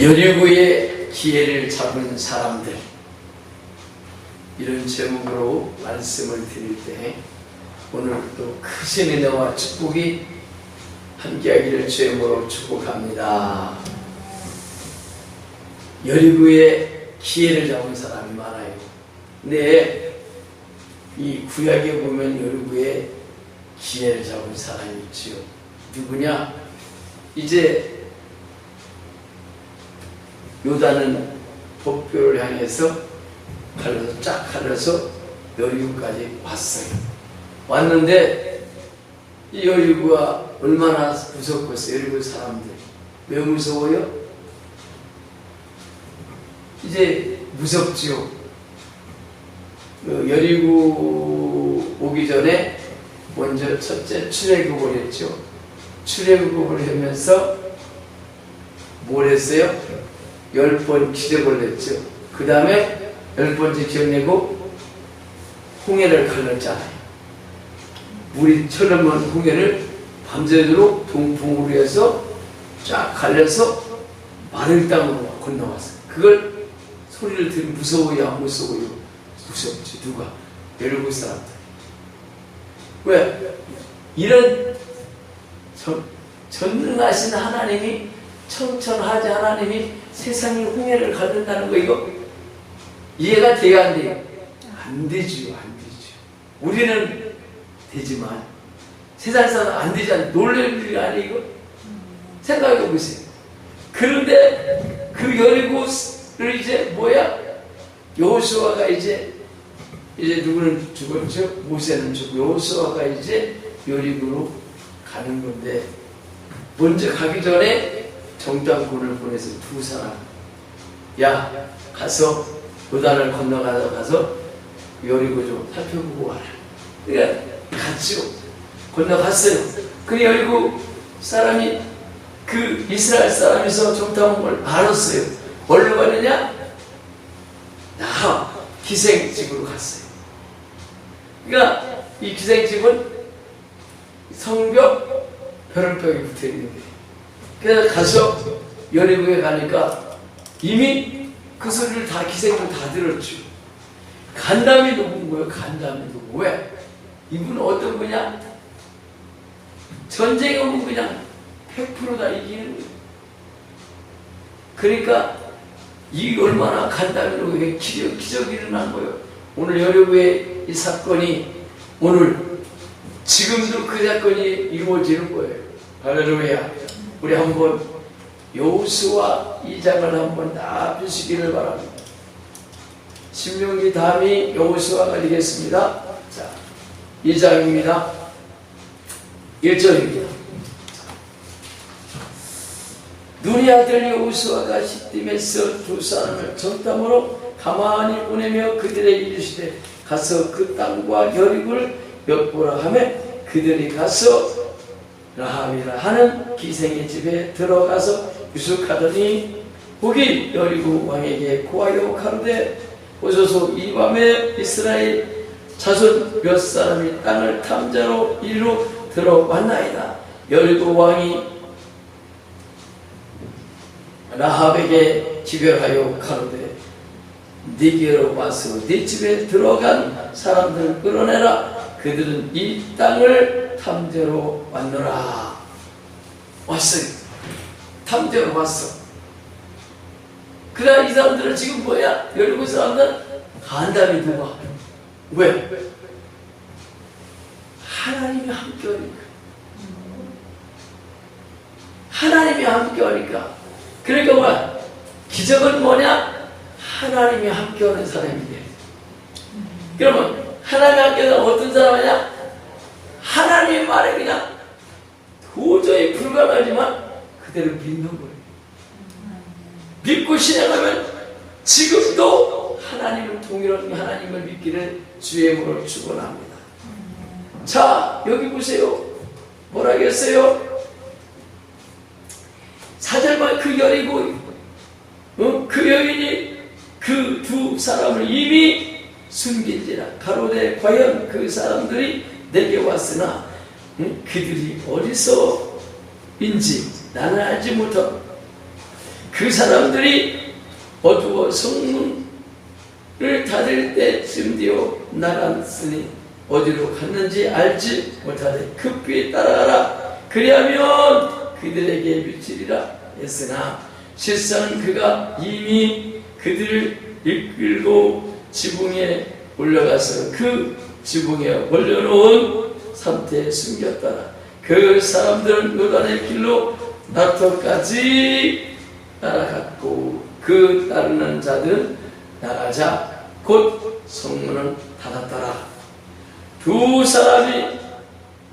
여리고의 기회를 잡은 사람들 이런 제목으로 말씀을 드릴 때 오늘 또 크신 은혜와 축복이 함께하기를 주의 이름으로 축복합니다. 여리고의 기회를 잡은 사람이 많아요. 근데 이 구약에 보면 여리고의 기회를 잡은 사람이 있지요. 누구냐? 이제 요단은 법교를 향해서 갈라서 쫙 갈라서 여리고까지 왔어요. 왔는데 이 여리고가 얼마나 무섭겠어요. 여리고 사람들. 왜 무서워요? 이제 무섭지요. 그 여리고 오기 전에 먼저 첫째 출애굽을 했죠. 출애굽을 하면서 뭘 했어요? 열 번 기적을 냈죠. 그 다음에 열 번째 기적 내고 홍해를 갈랐잖아요. 물이 철렁한 홍해를 밤새도록 동풍으로 해서 쫙 갈려서 마른 땅으로 건너왔어요. 그걸 소리를 들으면 무서워요, 안 무서워요? 무섭지. 누가? 열고 사람들. 왜? 이런 전, 전능하신 하나님이 청천하지 하나님이 세상의 홍해를 가른다는 거 이거 이해가 돼야 안 돼요? 안 되지요, 안 되죠. 우리는 되지만 세상 사람 안 되잖아요. 놀랄 일이 아니고 생각해 보세요. 그런데 그 여리고를 이제 뭐야? 여호수아가 이제 이제 누구는 죽었죠? 모세는 죽고 여호수아가 이제 여리고로 가는 건데 먼저 가기 전에 정당군을 보내서 두 사람 야 가서 요단을 건너가서 가서 여리고 좀 살펴보고 와라. 그러니까 갔죠. 건너갔어요. 그 여리고 사람이 그 이스라엘 사람에서 정탐을 알았어요. 뭘로 가느냐? 나 기생집으로 갔어요. 그러니까 이 기생집은 성벽 벼른벽에 붙어 있는 거예요. 그래서 가서 여리고에 가니까 이미 그 소리를 다 기생을 다 들었죠. 간담이 누군 거예요? 간담이 누구? 왜? 이분은 어떤 거냐? 전쟁에 오면 그냥 100%다 이기는 거예요. 그러니까 이 얼마나 간담이 누구 기적, 기적이 일어난 거예요. 오늘 여러분의 이 사건이 오늘 지금도 그 사건이 이루어지는 거예요. 할렐루야. 우리 한번 여호수아 2장을 한번 다 펴시기를 바랍니다. 신명기 다음이 여호수아가 되겠습니다. 자, 2장입니다. 1절입니다. 눈이 아들 여호수아가 시딤에서 두 사람을 정탐으로 가만히 보내며 그들에게 이르시되 가서 그 땅과 여리고를 엿보라 하며 그들이 가서 라합이라 하는 기생의 집에 들어가서 유숙하더니 거기 여리고 왕에게 고하여 가로되 오소서 이 밤에 이스라엘 자손 몇 사람이 땅을 탐자로 이리로 들어왔나이다. 여리고 왕이 라합에게 지별하여 가로되 네게로 와서 네 집에 들어간 사람들을 끌어내라. 그들은 이 땅을 탐대로 왔노라. 왔어요 탐대로 왔어. 그러나 이 사람들은 지금 뭐야? 열일곱 사람들 간담이 누가 왜? 하나님이 함께 하니까. 하나님이 함께 하니까. 그러니까 뭐야? 기적은 뭐냐? 하나님이 함께 하는 사람이 돼 그러면 하나님 함께는 어떤 사람이냐? 하나님 말에 그냥 도저히 불가능하지만 그대로 믿는 거예요. 믿고 신앙하면 지금도 하나님을 동일한 하나님을 믿기를 주의 이름으로 축원합니다. 자 여기 보세요. 뭐라겠어요? 사절만 그 여리고 어? 그 여인이 그 두 사람을 이미 숨긴지라 가로되 과연 그 사람들이 내게 왔으나 응? 그들이 어디서인지 나는 알지 못하고 그 사람들이 어두워 성문을 닫을 때쯤 되어 나갔으니 어디로 갔는지 알지 못하되 급히 따라가라. 그리하면 그들에게 미치리라 했으나 실상은 그가 이미 그들을 이끌고 지붕에 올라가서 그 지붕에 올려놓은 상태에 숨겼더라. 그 사람들은 요단의 길로 나토까지 따라갔고 그 따르는 자들은 나가자 곧 성문은 닫았더라. 두 사람이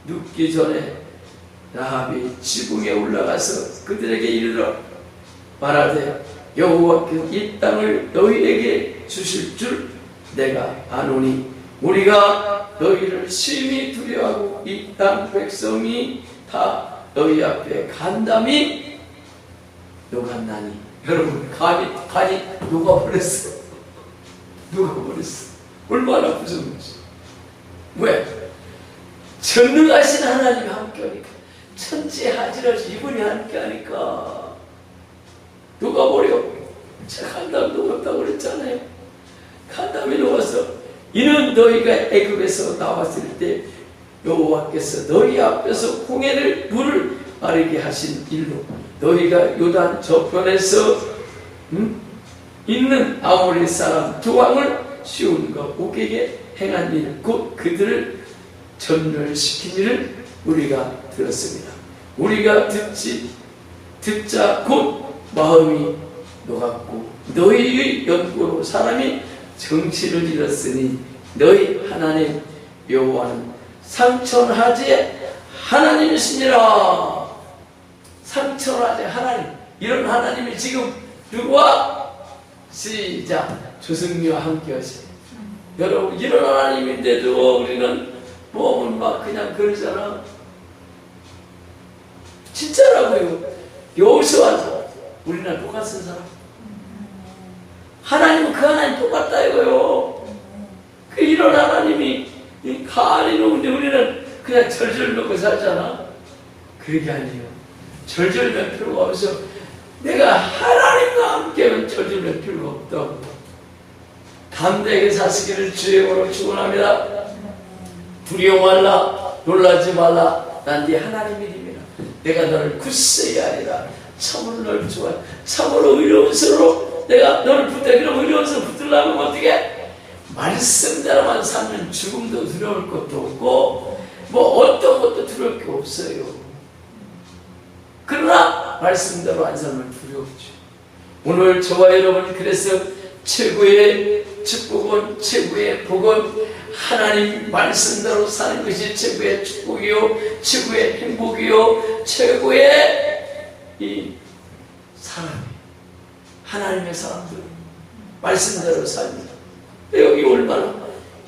눕기 전에 라합이 지붕에 올라가서 그들에게 이르러 말하되 여호와께서 이 땅을 너희에게 주실 줄 내가 아노니 우리가 너희를 심히 두려워하고 이 땅 백성이 다 너희 앞에 간담이 녹았나니? 여러분 간이 간이 녹아버렸어? 녹아버렸어? 얼마나 무서운지. 왜? 전능하신 하나님이 함께하니까. 천지하지라지 이분이 함께하니까. 녹아버려? 제가 간담 녹았다고 그랬잖아요. 간담이 녹아서 이는 너희가 애굽에서 나왔을 때 여호와께서 너희 앞에서 홍해를 물을 마르게 하신 일로 너희가 요단 저편에서 음? 있는 아모리 사람 두 왕을 시온과 옥에게 행한 일 곧 그들을 전멸시킨 일을 우리가 들었습니다. 우리가 듣지 듣자 곧 마음이 녹았고 너희의 연고로 사람이 정치를 잃었으니 너희 하나님 여호와는 상천하지 하나님이시니라. 상천하지 하나님. 이런 하나님이 지금 누구와? 시작. 조승리와 함께 하시 여러분 이런 하나님인데도 우리는 몸은 막 그냥 그러잖아. 진짜라고요. 여호수아도 우리랑 똑같은 사람 하나님은 그 하나님 똑같다 이거요. 그 이런 하나님이 이 가을이 오는데 우리는 그냥 절절 먹고 살잖아. 그게 아니에요. 절절 몇 필요가 없어. 내가 하나님과 함께하면 절절 몇 필요가 없다고. 담대하게 사시기를 주의 이름으로 축원합니다. 두려워 말라 놀라지 말라. 난 네 하나님이니라. 내가 너를 굳세게 하리라. 참으로 너를 좋아 참으로 의로운 서로 내가 너를 의로운 서로 붙들려면 어떻게? 말씀대로만 살면 죽음도 두려울 것도 없고 뭐 어떤 것도 두려울 게 없어요. 그러나 말씀대로 안 살면 두려웠죠. 오늘 저와 여러분 그래서 최고의 축복은 최고의 복은 하나님 말씀대로 사는 것이 최고의 축복이요 최고의 행복이요 최고의 이 사람이 하나님의 사람들 말씀대로 삽니다 여기 얼마나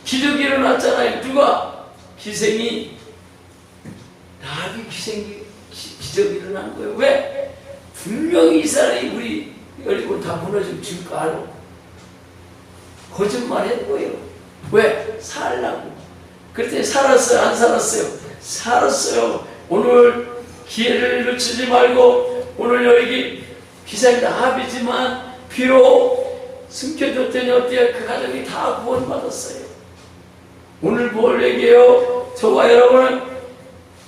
기적이 일어났잖아요 누가 기생이 라비 기생이 기- 기적이 일어난 거예요 왜? 분명히 이 사람이 우리 열리고 다 무너지고 지금 알아 거짓말 거예요. 왜? 살라고. 그랬더니 살았어요? 안 살았어요? 살았어요. 오늘 기회를 놓치지 말고 오늘 여기 기사님 합이지만 비록 숨겨줬더니 어때요? 그 가족이 다 구원받았어요. 오늘 뭘 얘기해요? 저와 여러분은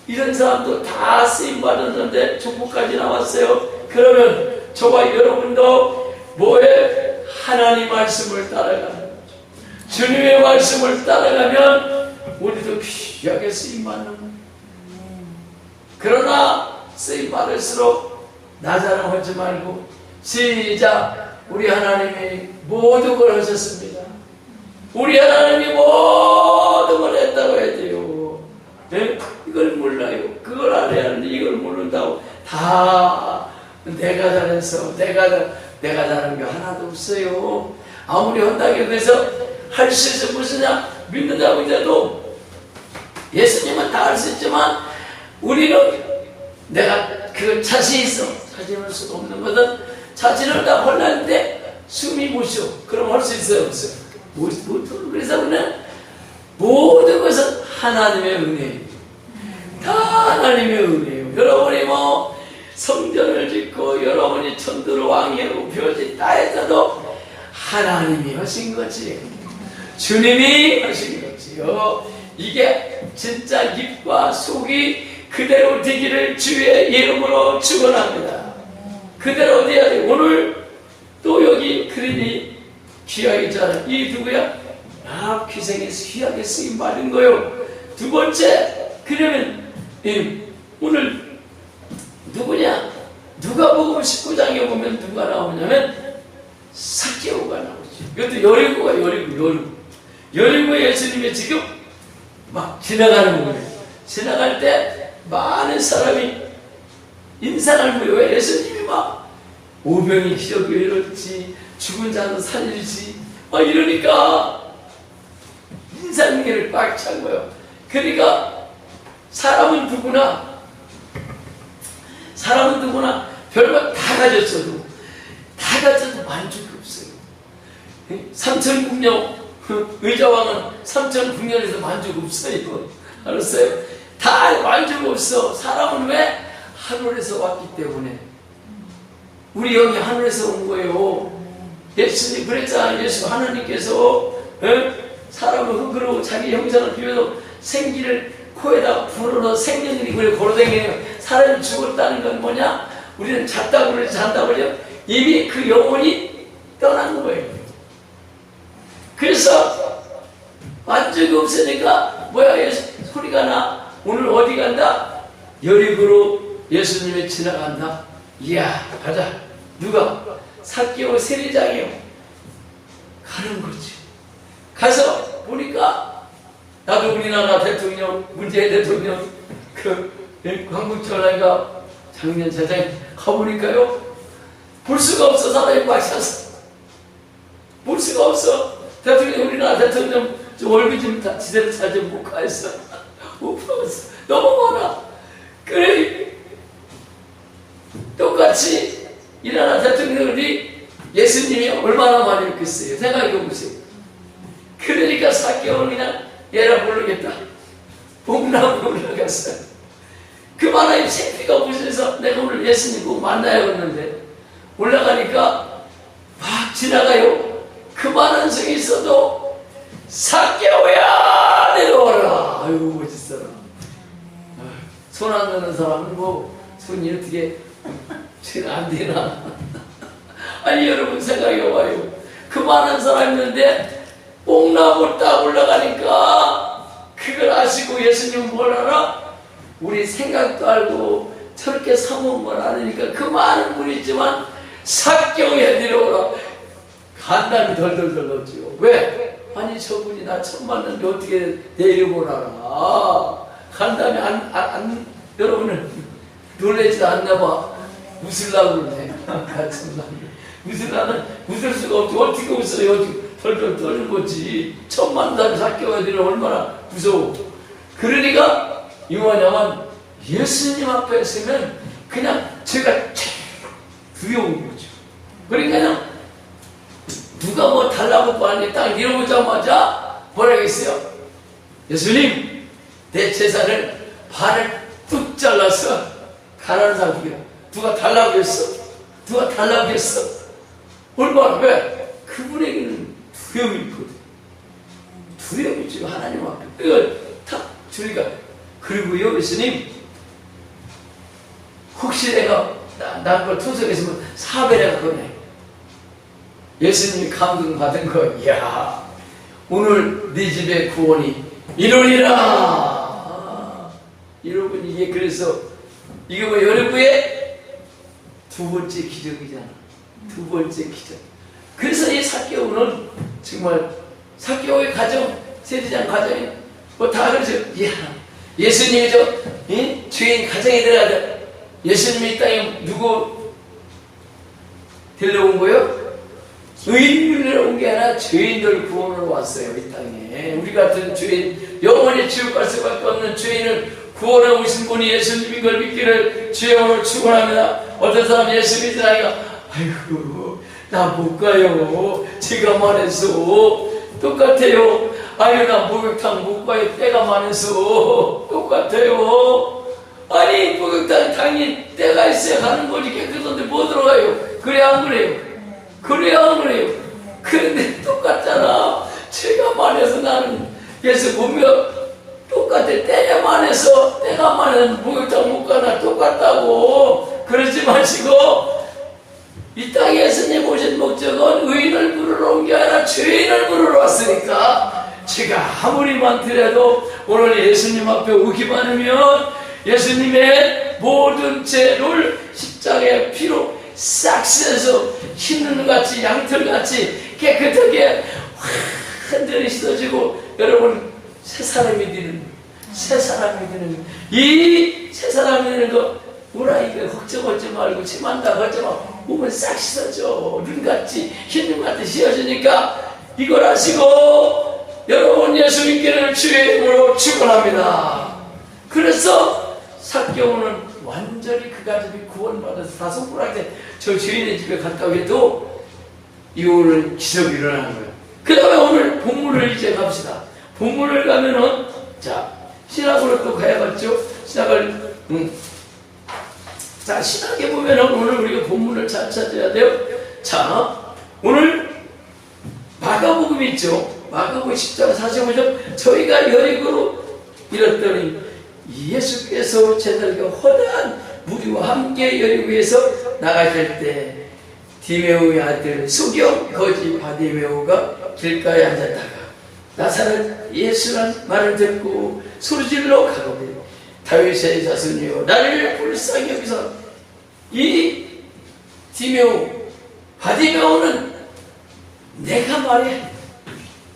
이런 사람도 다 쓰임 받았는데 축복까지 나왔어요. 그러면 저와 여러분도 뭐에 하나님 말씀을 따라가는 거죠. 주님의 말씀을 따라가면 우리도 귀하게 쓰임 받는 거예요. 그러나 쓰임 받을수록 나 자랑하지 말고 시작 우리 하나님이 모든 걸 하셨습니다. 우리 하나님이 모든 걸 했다고 해야 돼요. 예? 이걸 몰라요. 그걸 알아야 하는데 이걸 모른다고 다 내가 잘해서 내가 잘- 내가 잘한 게 하나도 없어요. 아무리 한다고 해서 할 수 있어 무슨냐 믿는다고 해도 예수님은 다 할 수 있지만 우리는 내가 그 자신 있어 자신할 수가 없는 거든 자신을 다 헐라는데 숨이 못 쉬어 그럼 할 수 있어요 없어요 못, 못 그래서 우리는 모든 것은 하나님의 은혜예요 다 하나님의 은혜예요 여러분이 뭐 성전을 짓고 여러분이 천도로 왕이고 벼진 땅에서도 하나님이 하신 거지. 주님이 하신 거지요. 이게 진짜 입과 속이 그대로 되기를 주의 이름으로 축원합니다. 그대로 돼. 오늘 또 여기 그린이 귀하게 자는 이 누구야? 아 귀생에서 귀하게 쓰임 말인 거요. 두 번째 그러면 이 오늘 누구냐? 누가 보고 19장에 보면 누가 나오냐면 사개오가 나오죠. 이것도 여리고가 여리고 여리고 여리고 예수님이 지금 막 지나가는 거예요. 지나갈 때 많은 사람이 보여. 왜 예수님이 막 오병이 기적이 이렇지 죽은 자도 살리지 막 이러니까 인상계를 꽉 찬 거예요. 그러니까 사람은 누구나 사람은 누구나 별거 다 가졌어도 다 가져도 만족이 없어요. 삼천 국녀 의자왕은 삼천국녀에서 만족 없어요. 알았어요? 다 만족 없어. 사람은 왜 하늘에서 왔기 때문에 우리 여기 하늘에서 온 거예요. 예수님 그랬잖아요. 예수 하나님께서 에? 사람을 흙으로 자기 형상을 비워서 생기를 코에다 불어넣어 생년일이 그래 걸어다니네요. 사람이 죽었다는 건 뭐냐? 우리는 잤다고 그러지 잔다고 그래요. 이미 그 영혼이 떠난 거예요. 그래서 만족이 없으니까 뭐야 예수, 소리가 나 오늘 어디 간다? 여리고로 예수님이 지나간다. 이야 가자. 누가? 사개오 세리장이요. 가는 거지. 가서 보니까 나도 우리나라 대통령 문재인 대통령 그 광국절하니까 작년 재작에 가보니까요 볼 수가 없어 사람이 꽉 찼어 볼 수가 없어 대통령 우리나라 대통령 좀 얼굴 좀 다- 지대로 잘좀 못 가했어 못 봤어 너무 많아 그래 똑같이 이 나라 대통령이 예수님이 얼마나 많이 읽겠어요 생각해 보세요 그러니까 사개월 그냥 얘라 모르겠다. 복나무 올라갔어요. 그만한 창피가 부서서 내가 오늘 예수님 꼭 만나야겠는데 올라가니까 막 지나가요. 그만한 성이 있어도 사개월야 내려와라. 아이고 멋있어라. 손안 드는 사람은 뭐 손이 어떻게 안 되나? 아니 여러분 생각해 봐요. 그만한 사람 있는데 뽕나무 딱 올라가니까 그걸 아시고 예수님 뭘 알아? 우리 생각도 알고 저렇게 사모은 걸 아니까 그 많은 분이 있지만 사경에 내려오라 간담이 덜덜 들었지요 왜? 아니 저분이 나 처음 봤는데 어떻게 내 이름을 알아 간담이 안, 안, 안 여러분은 놀라지도 않나 봐 웃으려고 그러네 참나 웃으려는 웃을 수가 없지 어떻게 웃어요 어떻게 덜덜 떠는 거지. 처음 만난 사교가들은 얼마나 무서워. 그러니까 이모냐면 예수님 앞에 서면 그냥 제가 두려운 거죠. 그러니까 그냥 누가 뭐 달라고 빨리 딱 이러자마자 뭐라고 했어요? 예수님 내 재산을 반을 뚝 잘라서 가난한 사람에게 누가 달라고 했어? 누가 달라고 했어? 얼마나 왜? 그분에게는 두려움이 있거든. 두려움이 지금 하나님 앞에. 이걸 탁 주니까. 그리고요, 예수님, 혹시 내가 난걸 투석했으면 사배라가 거네. 예수님이 감동받은 거, 이야, 오늘 네 집에 구원이 이루리라. 여러분, 이게 그래서, 이게 뭐 여러분의 두 번째 기적이잖아. 두 번째 기적. 그래서 이 사개오는 정말 사개오의 가정, 세리장 가정이 뭐다 그러죠. 이야, 예수님이 저 예? 주인 가정에 들어가자. 예수님이 이 땅에 누구 데려온 거요? 의인을 온 게 아니라 죄인들 구원으로 왔어요 이 땅에 우리 같은 죄인 영원히 지옥 갈 수밖에 없는 죄인을 구원해 오신 분이 예수님인 걸 믿기를 주의 오늘 축원합니다. 어떤 사람 예수 믿으라니까 아이고 나 못 가요. 제가 말해서. 똑같아요. 아유 나 목욕탕 못 가요. 때가 많아서. 똑같아요. 아니 목욕탕 당연히 때가 있어야 가는 거지. 깨끗한데 뭐 들어가요? 그래 안 그래요? 그래 안 그래요? 그런데 똑같잖아. 체감 안에서 나는 예수 보면 똑같아. 때만 해서 때가만 해서 목욕탕 못 가나 똑같다고. 그러지 마시고 이 땅에 예수님 오신 목적은 의인을 부르러 온 게 아니라 죄인을 부르러 왔으니까. 제가 아무리 많더라도 오늘 예수님 앞에 오기만 하면 예수님의 모든 죄를 십자가의 피로 싹 씻어서 흰눈 같이 양털같이 깨끗하게 완전히 씻어지고 여러분 새 사람이 되는 새 사람이 되는 이 새 사람이 되는 거 우라이가 걱정하지 말고 침한다 하지 마 몸을 싹 씻어줘 눈같이 흰눈같이 씻어주니까 이걸 하시고 여러분 예수 님께는 주의 이름으로 축원합니다 그래서 사경우는 완전히 그 가족이 구원받아서 다섯 분한테 저 주인의 집에 갔다 해도 이거는 기적이 일어나는 거예요. 그 다음에 오늘 본문을 이제 갑시다. 본문을 가면은, 자, 신학으로 또 가야겠죠? 신학을, 음. 자, 신학에 보면은 오늘 우리가 본문을 잘 찾아야 돼요. 자, 오늘 마가복음 있죠? 마가복음 10장 45절 저희가 여리고로 이랬더니 예수께서 제자들과 허다한 무리와 함께 여리고에서 나가실 때 디메오의 아들 수경 거지 바디메오가 길가에 앉았다가 나사렛 예수란 말을 듣고 소리질러 가로되 다윗의 자손이여 나를 불쌍히 여기서 이 디메오 바디메오는 내가 말해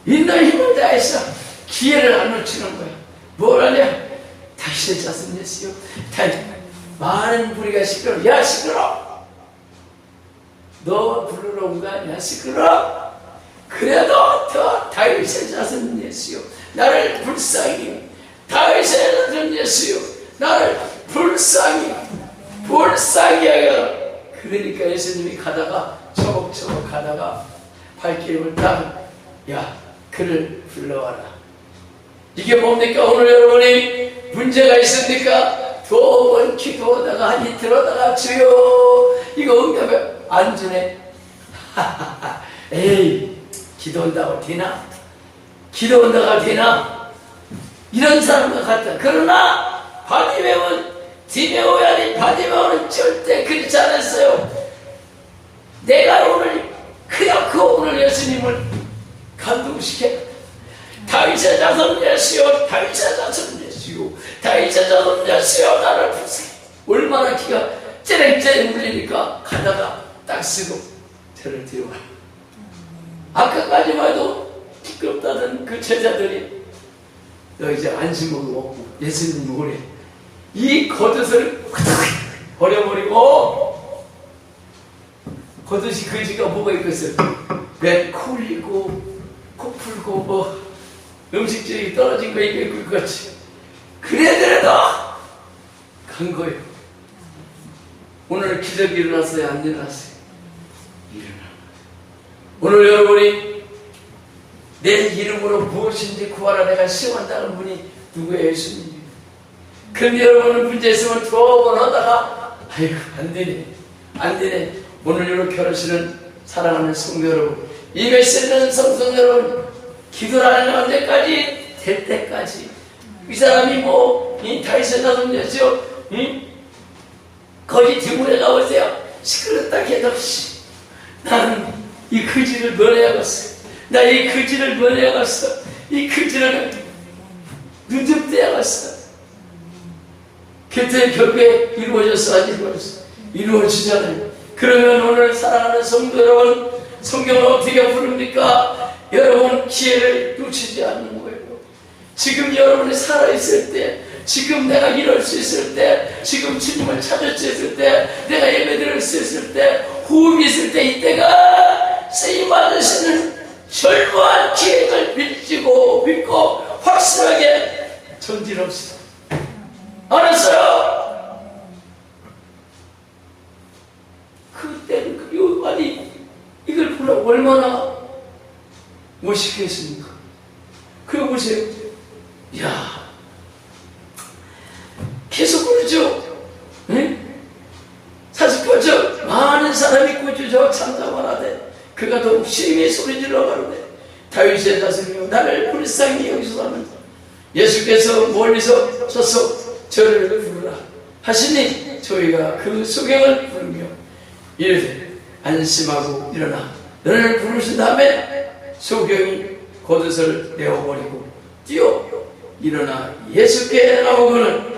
있는 힘을 다해서 기회를 안 놓치는 거야. 뭘 하냐? 다윗의 자손 예수여 다윗 많은 무리가 시끄러. 야 시끄러! 너 부르러 온 거 아니야 시끄러 그래도 더 다윗의 자손 예수요. 나를 불쌍히 다윗의 자손 예수요. 나를 불쌍히 불쌍히 하여. 그러니까 예수님이 가다가 초록초록 가다가 발길을 딱야 그를 불러와라. 이게 뭡니까? 오늘 여러분이 문제가 있습니까? 두 번 기도하다가 한 이틀 하다가 주여 이거 응답해. 안 주네. 에이 기도한다고 되나? 기도한다고 되나? 이런 사람과 같다. 그러나 바디메온 디메오야 아닌 바디메오는 절대 그렇지 않았어요. 내가 오늘 그렇고 오늘 예수님을 감동시켜. 다윗의 자손 예수여 다윗의 자손 예수여 다윗의 자손 예수여 나를 부세 얼마나 기가 째랭째랭 울리니까 가다가 딱 쓰고 저를 데려와 아까까지만 해도 시끄럽다던 그 제자들이 너 이제 안심으로 먹고 예수님 오래 이 겉옷을 버려버리고 겉옷이 그지가 뭐가 있겠어요? 배 쿨리고 코 풀고 뭐 음식점이 떨어진 거것 같이. 그래더라도 간 거예요. 오늘 기적이 일어났어요? 안 일어났어요? 일어나 오늘 여러분이 내 이름으로 무엇인지 구하라 내가 시험한다는 분이 누구예요 예수님이에요 그런데 여러분은 문제 있으면 두 번 하다가 아이고 안 되네. 안 되네. 오늘 이렇게 하시는 사랑하는 성도 여러분 이 메시지는 성도 여러분 기도를 하는 언제까지 될 때까지. 이 사람이 뭐이 다윗의 자손이었죠 이 거기 뒷문에 가보세요. 시끄럽다 씨 나는 이 그지를 면해야겠어? 나이 그지를 면해야겠어? 이 그지를 눈접대야겠어? 그때 결국에 이루어졌어 안 이루어졌어. 이루어지잖아요. 그러면 오늘 사랑하는 성도 여러분 성경을 어떻게 부릅니까? 여러분 기회를 놓치지 않는 거예요. 지금 여러분이 살아있을 때 지금 내가 이럴 수 있을 때 지금 주님을 찾을 수 있을 때 내가 예배 드릴 수 있을 때 호흡이 있을 때 이때가 쓰임 받으시는 절묘한 기획을 믿고 믿고 확실하게 전진합시다 알았어요? 그때는 그 요- 아니 이걸 보려고 얼마나 멋있겠습니까? 그거 보세요. 야 계속 그러죠. 많은 사람이 꾸짖어 참담하되 그가 더욱 심히 소리질러 가로되 다윗의 자손이여 나를 불쌍히 여기소서는 예수께서 멀리서 서서 저를 부르라 하시니 저희가 그 소경을 부르며 이르되 안심하고 일어나 너를 부르신 다음에 소경이 겉옷을 내어버리고 뛰어 일어나 예수께 나오거늘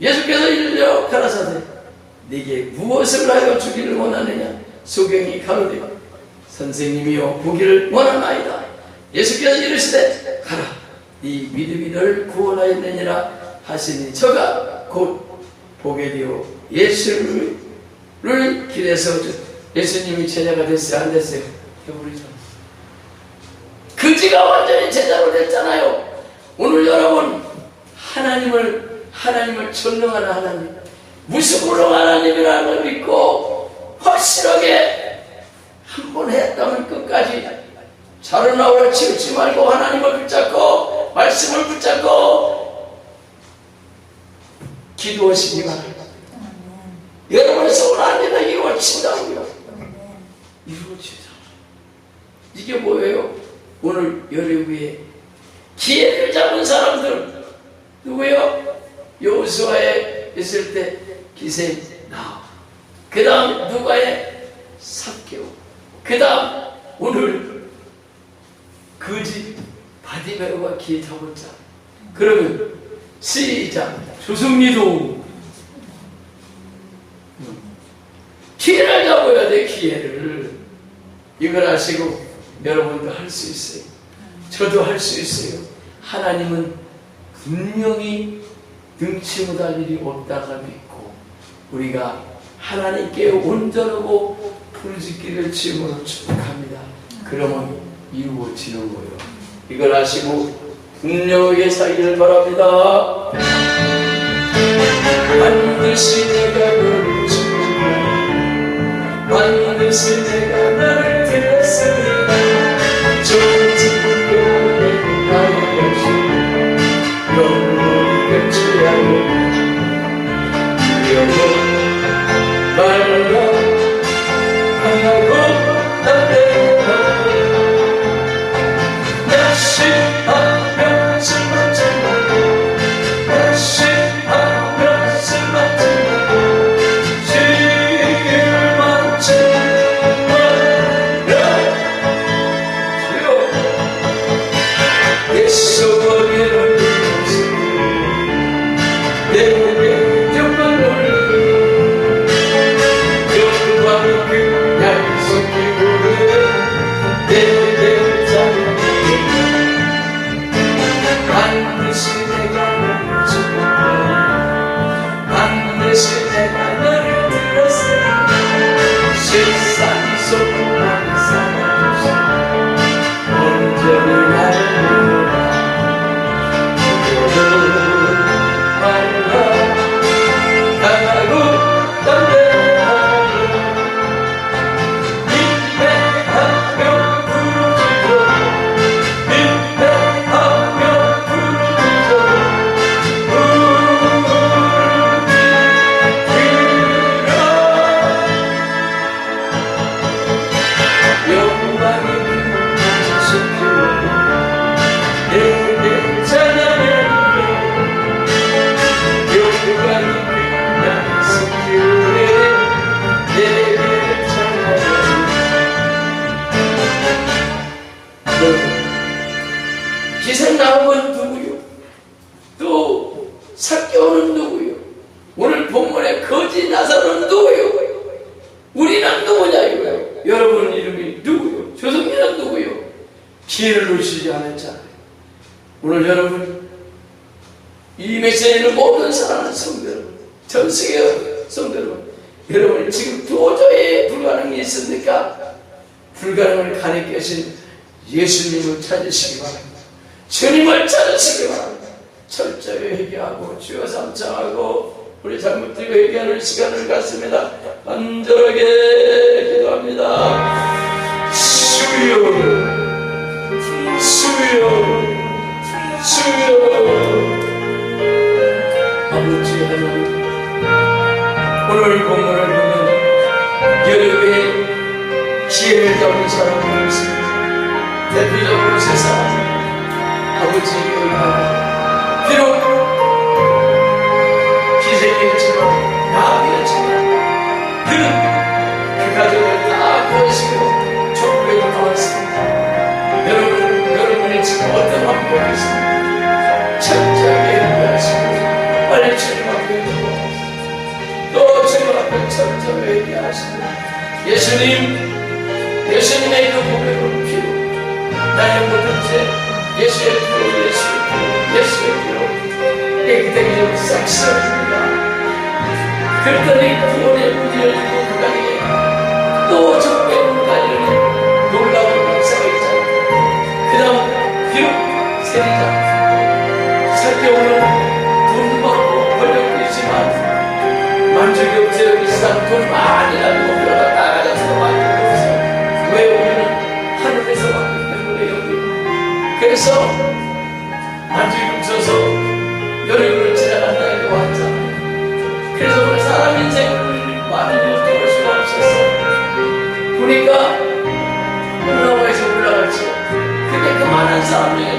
예수께서 일러 가라사대 네게 무엇을 하여 주기를 원하느냐? 소경이 가로되 선생님이여 보기를 원하나이다 예수께서 이르시되 가라 네 믿음이 널 구원하였느니라 하시니 저가 곧 보게 되어 예수를 길에서 예수님이 제자가 됐어요 안 됐어요? 그지가 완전히 제자로 됐잖아요 오늘 여러분 하나님을 하나님을 전능하는 하나님 무수부롱 하나님이라는 걸 믿고 확실하게 한 번 했다면 끝까지 자르나오라 치우지 말고 하나님을 붙잡고 말씀을 붙잡고 기도하시기 바랍니다. 여러분의 소원 아니다 이루어진다고요. 이루어지죠. 이게 뭐예요? 오늘 열애후에 기회를 잡은 사람들 누구예요? 여호수아에 있을 때 기생 나. 그 다음 누가의 삭개오. 그 다음 오늘 거지 바디메오가 기회 잡았자. 그러면 시작 조승리도 기회를 잡아야 돼 기회를 이걸 아시고 여러분도 할 수 있어요. 저도 할 수 있어요. 하나님은 분명히 능치 못할 일이 없다가 믿고 우리가 하나님께 온전하고 부르짖기를 주임으로 축복합니다. 그러면 이루어지는 거예요. 이걸 아시고 분명하게 살기를 바랍니다. 반드시 내가 너를 주고 반드시 내가 너를 하나님 오늘 본문을 보면 여러분의 지혜를 잡는 사람을 있습니다. 대표적으로 세상 아버지 얼마나 비록 기생이었지만 나비였지만 그는 그 가족을 다 구하시고 천국에 나왔습니다. 여러분 여러분이 지금 어떤 환경에 있습니까? 회개하시고 예수님 예수님의 그 고백을 피로 나의 모든 죄 예수의 피로 피로 예수의 피로. 깨끗하게 좀 싹 씻어줍니다. 그랬더니 구원의 문이 열리고 그 가정에 또 문가 열린 놀라운 역사가 있잖아요. 그 다음 비록 세리자 살펴오는 돈 받고 권력도 있지만 만족이 없어요 이 세상 돈 많이 가지고 나가져서 만족이 없어요 왜 우리는 하늘에서 왔기 때문에 여기 그래서 만족이 없어서 여름을 지나간다 해도 왔잖아요 그래서 우리 사람 인생을 많이 못해볼 수가 없었어 보니까 올라와서 올라갔죠 근데 그 많은 사람 중